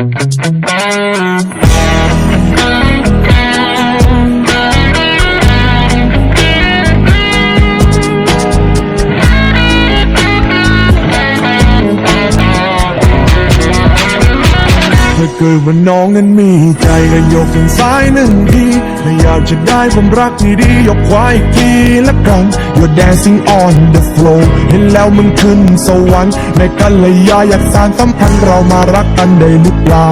Thank you. เกิดว่าน้องนั้นมีใจก็ยกทางซ้ายหนึ่งทีถ้าอยากจะได้ความรักที่ดียกขวาอีกทีละกัน You're dancing on the floor เห็นแล้วมันขึ้นสวรรค์ในกันเลยยาอยากสานสัมพันธ์เรามารักกันได้หรือเปล่า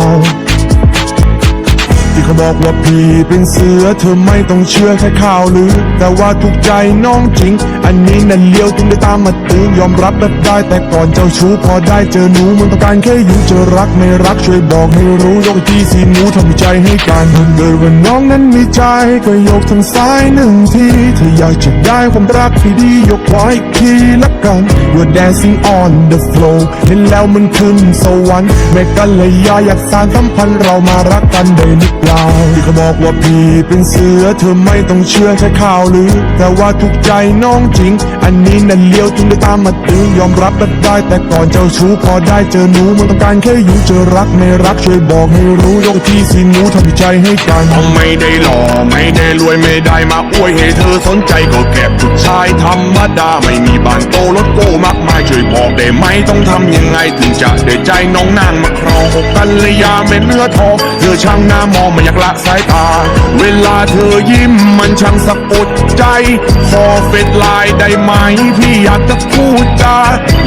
ที่เขาบอกว่าพี่เป็นเสือเธอไม่ต้องเชื่อแค่ข่าวลือ แต่ว่าถูกใจน้องจริง อันนี้นั่นเลี้ยวถึงได้ตามมาตื้อยอมรับแบบได้ แต่ก่อนเจ้าชู้พอได้เจอหนูมันต้องการแค่อยู่จะรักไม่รักช่วยบอกให้รู้ยกที่สีหนูทำใจให้กันถ้าเกิดว่าน้องนั้นมีใจก็ยกทางซ้ายหนึ่งทีถ้าอยากจะได้ความรักที่ดียกขวาอีกทีละกัน You're dancing on the floor เห็นแล้วมันขึ้นสวรรค์แม่กันเลยยาอยากสานสัมพันธ์เรามารักกันได้หรือเปล่าที่เขาบอกว่าพี่เป็นเสือเธอไม่ต้องเชื่อแค่ข่าวลือ แต่ว่าถูกใจน้องจริง อันนี้นั่นเลี้ยวถึงได้ตามมาตื้อยอมรับแบบได้ แต่ก่อนเจ้าชู้พอได้เจอหนูมันต้องการแค่อยู่เจะรักไม่รักช่วยบอกให้รู้ยกที่สีหนูทำใจให้กันเขาไม่ได้หล่อไม่ได้รวยไม่ได้มาอวยให้เธอสนใจก็แค่ผู้ชายธรรมดาไม่มีบ้านโตรถโก้มากมายช่วยบอกได้ไหมต้องทำยังไงถึงจะได้ใจน้องนางมาครองอกกันเลยาเม็ดเนื้อทองเธอช่างหน้ามองไม่อยากละสายตา เวลาเธอยิ้มมันช่างสะกดใจขอเฟดไได้ไหมพี่อยากจะพูดจา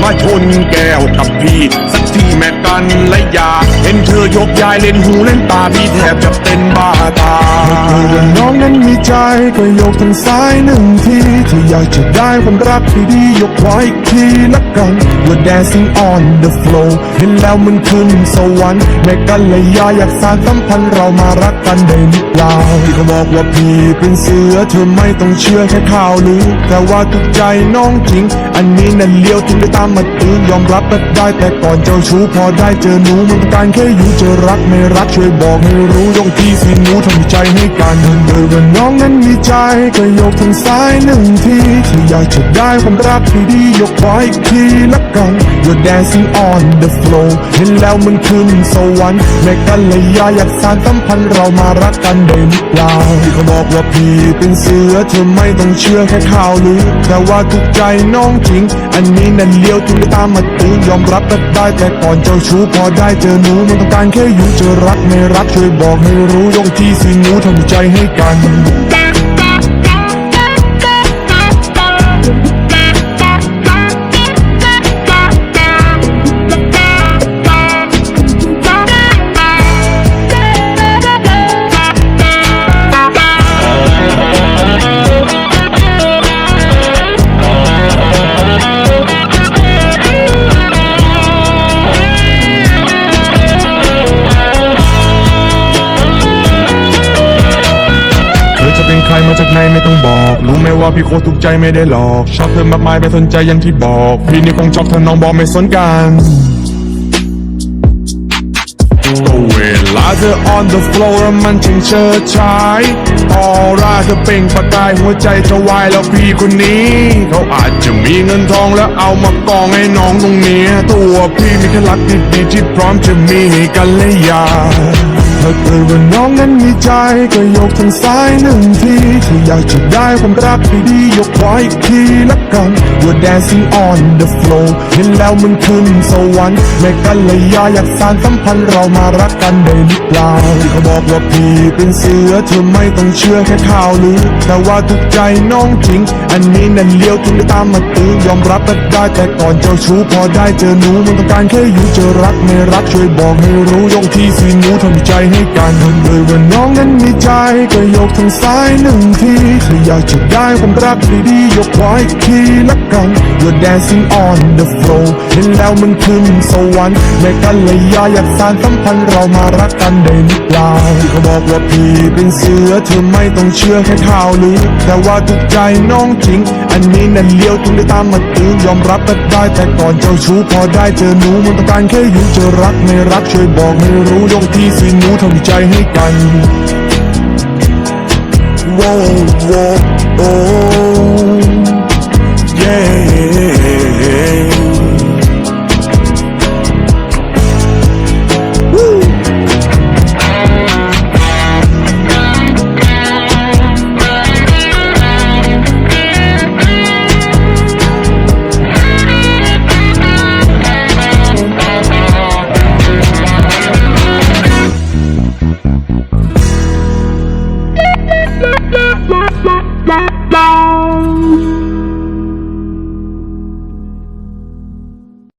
มาชนแก้วกับพี่ สักทีแม่กันและยาเห็นเธอยกยายเล่นหูเล่นตาพี่แทบจะเป็นบ้าตาเกิดว่าน้องนั้นมีใจก็ยกทางซ้ายหนึ่งที ถ้าอยากจะได้ความรักที่ดียกขวาอีกทีละกัน You're dancing on the floor เห็นแล้วมันขึ้นสวรรค์แม่กันเลยยาอยากสานสัมพันธ์เรามารักกันได้หรือเปล่าที่เขาบอกว่าพี่เป็นเสือเธอไม่ต้องเชื่อแค่ข่าวลือแต่ว่าถูกใจน้องจริง อันนี้นั่นเลี้ยวถึงได้ตามมาตื้อยอมรับแบบได้แต่ก่อนเจ้าชู้พอได้เจอหนูมันการแค่อยู่เจะรักไม่รักช่วยบอกให้รู้ยกที่สีหนูทำใจให้กันเดินว่าน้องนั้นมีใจก็ยกทางซ้ายหนึ่งทีที่อยากจะได้ความรักที่ดียกขวาอีกทีละกัน You're dancing on the floor เห็นแล้วมันขึ้นสวรรค์แม่กันเลยยาอยากสานสัมพันธ์เรามารักกันได้หรือเปล่าที่เขาบอกว่าพี่เป็นเสือเธอไม่ต้องเชื่อแค่ข่าวลือแต่ว่าถูกใจน้องจริง อันนี้นั่นเลี้ยวถึงตามมาตื้อยอมรับแบบได้แต่ก่อนเจ้าชู้พอได้เจอหนูมันต้องการแค่อยู่จะรักไม่รักช่วยบอกให้รู้ยกที่สีหนูทำใจให้กัน รู้ไหมว่าพี่โคตรถูกใจไม่ได้หลอกชอบเธอมากมายไม่สนใจอย่างที่บอก พี่นี่คงชอบเธอน้องบอกไม่สนกันก็เวลาเธอ on the floor มันจึงเชิดชายออร่าเธอเป่งประกายหัวใจจะวายแล้วพี่คนนี้ เขาอาจจะมีเงินทองแล้วเอามากองให้น้องตรงนี้ ตัวพี่มีแค่รักดีๆที่พร้อมจะมีให้กันและอยา ถ้าเกิดว่าน้องนั้นมีใจก็ยกทางซ้ายหนึ่งทีถ้าอยากจะได้ความรักที่ดียกขวาอีกทีละกัน You're dancing on the floor เห็นแล้วมันขึ้นสวรรค์แม่กันเลยยาอยากสานสัมพันธ์เรามารักกันได้หรือเปล่าที่เขาบอกว่าพี่เป็นเสือเธอไม่ต้องเชื่อแค่ข่าวลือแต่ว่าถูกใจน้องจริง อันนี้นั่นเลี้ยวถึงได้ตามมาตื้อยอมรับแบบได้แต่ก่อนเจ้าชู้พอได้เจอหนูมันต้องการแค่อยู่เจะรักไม่รักช่วยบอกให้รู้ยกที่สีหนูทำใจให้กันเลยว่าน้องนั้นมีใจ ก็ยกทางซ้ายหนึ่งทีถ้าอยากจะได้ความรักดีๆยกขวาอีกทีละกัน You're dancing on the floor เห็นแล้วมันขึ้นสวรรค์แม่กันเลยยาอยากสานสัมพันธ์เรามารักกันได้หรือเปล่าที่เขาบอกว่าพี่เป็นเสือเธอไม่ต้องเชื่อแค่ข่าวลือแต่ว่าถูกใจน้องจริงอันนี้นั่นเลี้ยวถึงได้ตามมาตื้อยอมรับก็ได้แต่ก่อนเจ้าชู้พอได้เจอหนูมันต้องการแค่อยู่จะรักไม่รักช่วยบอกให้รู้ยกที่สีหนูทำใจให้กัน Whoa, whoa, oh, yeah.